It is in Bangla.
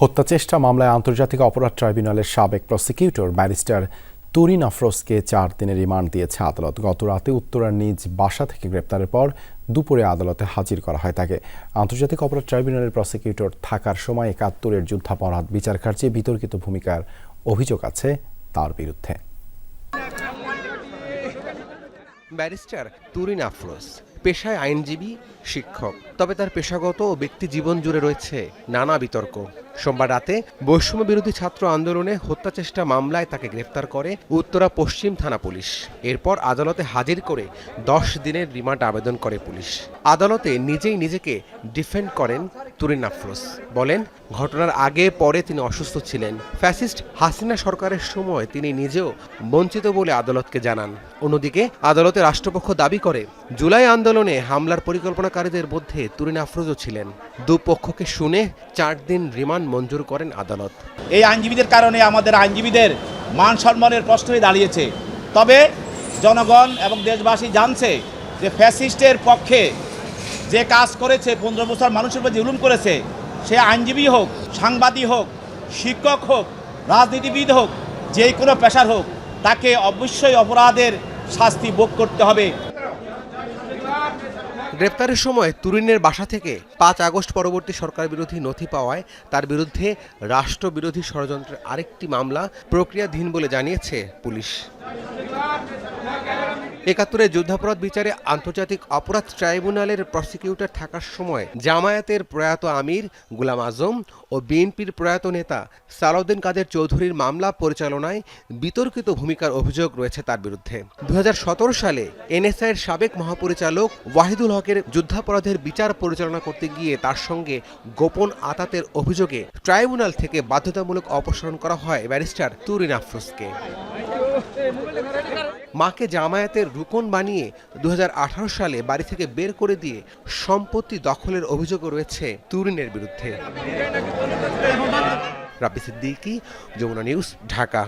হত্যা চেষ্টা মামলায় আন্তর্জাতিক অপরাধ ট্রাইব্যুনালের সাবেক প্রসিকিউটর ব্যারিস্টার তুরিন আফরোজকে চার দিনের রিমান্ড দিয়েছে আদালত। গত রাতে উত্তরার নিজ বাসা থেকে গ্রেপ্তারের পর দুপুরে আদালতে হাজির করা হয় তাকে। আন্তর্জাতিক অপরাধ ট্রাইব্যুনালের প্রসিকিউটর থাকার সময় একাত্তরের যুদ্ধাপরাধ বিচার কার্যে বিতর্কিত ভূমিকার অভিযোগ আছে তার বিরুদ্ধে। ব্যারিস্টার তুরিন আফরোজ। পেশায় আইনজীবী, শিক্ষক। তবে তার পেশাগত ও ব্যক্তি জীবন জুড়ে রয়েছে নানা বিতর্ক। সোমবার রাতে বৈষম্য বিরোধী ছাত্র আন্দোলনে হত্যা চেষ্টা মামলায় তাকে গ্রেফতার করে উত্তরা পশ্চিম থানা পুলিশ। এরপর আদালতে হাজির করে দশ দিনের রিমান্ড আবেদন করে পুলিশ। আদালতে নিজেই নিজেকে ডিফেন্ড করেন তুরিন আফরোজ। বলেন, ঘটনার আগে পরে তিনি অসুস্থ ছিলেন। ফ্যাসিস্ট হাসিনা সরকারের সময় তিনি নিজেও বঞ্চিত বলে আদালতকে জানান। অন্যদিকে আদালতে রাষ্ট্রপক্ষ দাবি করে, জুলাই আন্দোলনে হামলার পরিকল্পনাকারীদের মধ্যে তুরিন আফরোজও ছিলেন। দুপক্ষকে শুনে চার দিন রিমান্ড মঞ্জুর করেন আদালত। এই আইনজীবীদের কারণে আমাদের আইনজীবীদের মান সম্মানের প্রশ্ন হয়ে দাঁড়িয়েছে। তবে জনগণ এবং দেশবাসী জানছে যে ফ্যাসিস্টের পক্ষে যে কাজ করেছে, পনেরো বছর মানুষের উপর জুলুম করেছে, সে আইনজীবী হোক, সাংবাদিক হোক, শিক্ষক হোক, রাজনীতিবিদ হোক, যে কোনো পেশার হোক, তাকে অবশ্যই অপরাধের শাস্তি ভোগ করতে হবে। গ্রেপ্তারের সময় তুরিনের বাসা থেকে পাঁচ আগস্ট পরবর্তী সরকার বিরোধী নথি পাওয়ায় তার বিরুদ্ধে রাষ্ট্রবিরোধী ষড়যন্ত্রের আরেকটি মামলা প্রক্রিয়াধীন বলে জানিয়েছে পুলিশ। একাত্তরের যুদ্ধাপরাধ বিচারে আন্তর্জাতিক অপরাধ ট্রাইব্যুনালের প্রসিকিউটর থাকার সময় জামায়াতের প্রয়াত আমির, গুলাম আজম ও বিএনপির প্রয়াত নেতা সালাউদ্দিন কাদের চৌধুরীর মামলা পরিচালনায় বিতর্কিত ভূমিকার অভিযোগ রয়েছে তার বিরুদ্ধে। দু হাজার সতেরো সালে এনএসআইয়ের সাবেক মহাপরিচালক ওয়াহিদুল হকের যুদ্ধাপরাধের বিচার পরিচালনা করতে গিয়ে তার সঙ্গে গোপন আতাতের অভিযোগে ট্রাইব্যুনাল থেকে বাধ্যতামূলক অপসারণ করা হয় ব্যারিস্টার তুরিন আফরোজকে। মাকে জামায়াতের রুকন বানিয়ে দু হাজার আঠারো সালে বাড়ি থেকে বের করে দিয়ে সম্পত্তি দখলের অভিযোগ রয়েছে তুরিনের বিরুদ্ধে। রাবি সিদ্দিকি, যমুনা নিউজ, ঢাকা।